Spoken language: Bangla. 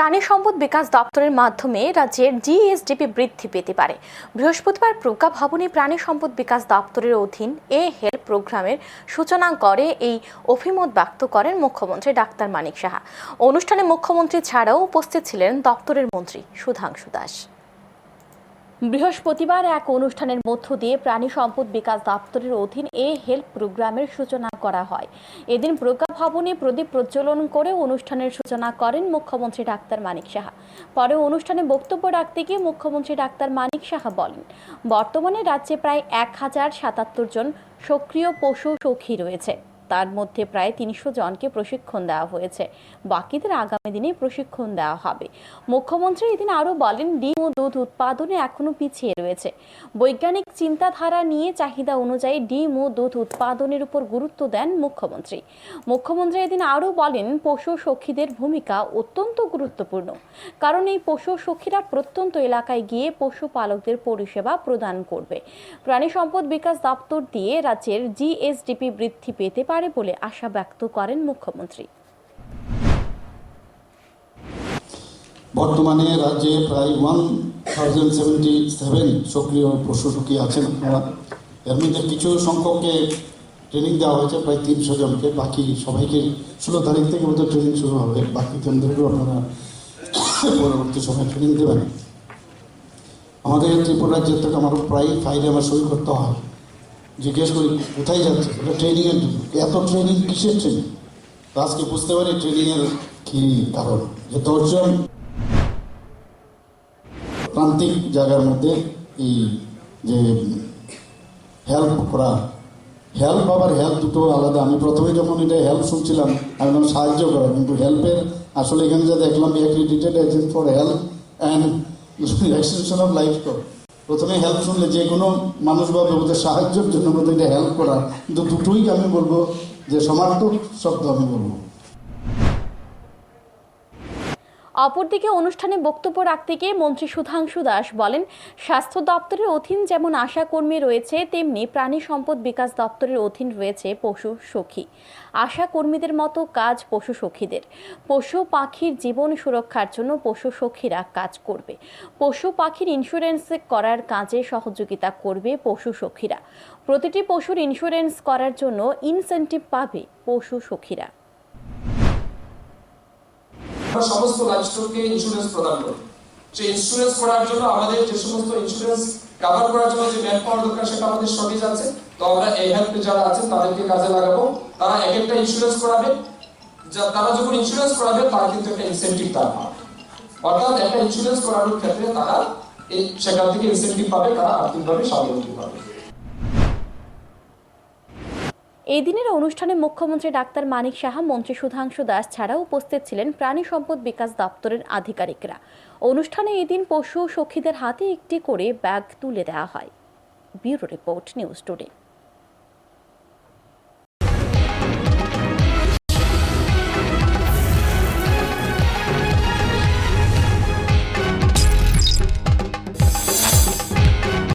প্রাণী সম্পদ বিকাশ দপ্তরের মাধ্যমে রাজ্যের জিএসডিপি বৃদ্ধি পেতে পারে। বৃহস্পতিবার প্রজ্ঞা ভবনে প্রাণী সম্পদ বিকাশ দপ্তরের অধীন এ হেল্প প্রোগ্রামের সূচনা করে এই অভিমত ব্যক্ত করেন মুখ্যমন্ত্রী ডাক্তার মানিক সাহা। অনুষ্ঠানে মুখ্যমন্ত্রী ছাড়াও উপস্থিত ছিলেন দপ্তরের মন্ত্রী সুধাংশু দাস। বৃহস্পতিবার এক অনুষ্ঠানের মধ্য দিয়ে প্রাণী সম্পদ বিকাশ দপ্তরের অধীন এ হেল্প প্রোগ্রামের সূচনা করা হয়। এদিন প্রজ্ঞা ভবনে প্রদীপ প্রজ্বলন করে অনুষ্ঠানের সূচনা করেন মুখ্যমন্ত্রী ডাক্তার মানিক সাহা। পরে অনুষ্ঠানে বক্তব্য রাখতে গিয়ে মুখ্যমন্ত্রী ডাক্তার মানিক সাহা বলেন, বর্তমানে রাজ্যে প্রায় এক হাজার সাতাত্তর জন সক্রিয় পশু সখী রয়েছে। তার মধ্যে প্রায় তিনশো জনকে প্রশিক্ষণ দেওয়া হয়েছে। বাকিদের আগামী দিনে প্রশিক্ষণ দেওয়া হবে। মুখ্যমন্ত্রী এদিন আরও বলেন, ডিম ও দুধ উৎপাদনে এখনও পিছিয়ে রয়েছে। বৈজ্ঞানিক চিন্তাধারা নিয়ে চাহিদা অনুযায়ী ডিম ও দুধ উৎপাদনের উপর গুরুত্ব দেন মুখ্যমন্ত্রী। মুখ্যমন্ত্রী এদিন আরও বলেন, পশু সখীদের ভূমিকা অত্যন্ত গুরুত্বপূর্ণ। কারণ এই পশু সখীরা প্রত্যন্ত এলাকায় গিয়ে পশুপালকদের পরিষেবা প্রদান করবে। প্রাণী সম্পদ বিকাশ দপ্তর দিয়ে রাজ্যের জিএসডিপি বৃদ্ধি পেতে পারে বলে আশা ব্যক্ত করেন মুখ্যমন্ত্রী। বর্তমানে রাজ্যে প্রায় ওয়ান থাউজেন্ড সেভেন্টি সেভেন সক্রিয় পশু সখী আছেন আপনারা। এর মধ্যে কিছু সংখ্যককে ট্রেনিং দেওয়া হয়েছে, প্রায় তিনশো জনকে। বাকি সবাইকে ষোলো তারিখ থেকে বোধহয় ট্রেনিং শুরু হবে। বাকি জনদেরকেও আপনারা পরবর্তী সময় ট্রেনিং দেবেন। আমাদের ত্রিপুরা রাজ্যের থেকে আমার প্রায় ফাইলে আমার সই করতে হয়। জিজ্ঞেস করি, কোথায় যাচ্ছে? ওটা ট্রেনিংয়ের জন্য। এত ট্রেনিং কিসের ট্রেনিং আজকে বুঝতে পারি ট্রেনিংয়ের কি কারণ। যে দশজন প্রান্তিক জায়গার মধ্যে এই যে হেল্প করা হেল্প আবার হেল্প দুটো আলাদা। আমি প্রথমে যখন এটা হেল্প শুনছিলাম, আমি সাহায্য করা, কিন্তু হেল্পের আসলে এখানে যা দেখলাম agent for help and extension of life তো। প্রথমে হেল্প শুনলে যে কোনো মানুষ বা ওদের সাহায্যের জন্য বোধহয় এটা হেল্প করা, কিন্তু দুটোই আমি বলব যে সমার্থক শব্দ আমি বলব। অপরদিকে অনুষ্ঠানে বক্তব্য রাখতে গিয়ে মন্ত্রী সুধাংশু দাস বলেন, স্বাস্থ্য দপ্তরের অধীন যেমন আশা কর্মী রয়েছে, তেমনি প্রাণী সম্পদ বিকাশ দপ্তরের অধীন রয়েছে পশু সখী। আশা কর্মীদের মতো কাজ পশু সখীদের। পশু পাখির জীবন সুরক্ষার জন্য পশু সখীরা কাজ করবে। পশু পাখির ইন্স্যুরেন্স করার কাজে সহযোগিতা করবে পশু সখীরা। প্রতিটি পশুর ইন্স্যুরেন্স করার জন্য ইনসেন্টিভ পাবে পশু সখীরা। আমরা সমস্ত লাইফস্টককে ইন্স্যুরেন্স প্রদান করি। সেই ইন্স্যুরেন্স করার জন্য আমাদের যে সমস্ত ইন্স্যুরেন্স কভার করার জন্য যে ম্যান পাওয়ার দরকার, সেটা আমাদের শর্টেজ আছে। তো আমরা এই হেল্পে যারা আছেন, তাদেরকে কাজে লাগাবো। তারা এক একটা ইন্স্যুরেন্স করাবে। যা- তারা যখন ইন্স্যুরেন্স করাবে, তারা কিন্তু একটা ইনসেন্টিভ তারা পাবে। অর্থাৎ একটা ইন্স্যুরেন্স করানোর ক্ষেত্রে তারা এই সেখান থেকে ইনসেন্টিভ পাবে, তারা আর্থিকভাবে স্বাবলম্বী পাবে এই দিনের অনুষ্ঠানে মুখ্যমন্ত্রী ডাক্তার মানিক সাহা, মন্ত্রী সুধাংশু দাস ছাড়াও উপস্থিত ছিলেন প্রাণী সম্পদ বিকাশ দপ্তরের আধিকারিকরা। অনুষ্ঠানে এদিন পশু সখীদের হাতে একটি করে ব্যাগ তুলে দেওয়া হয়। Bureau report, news today.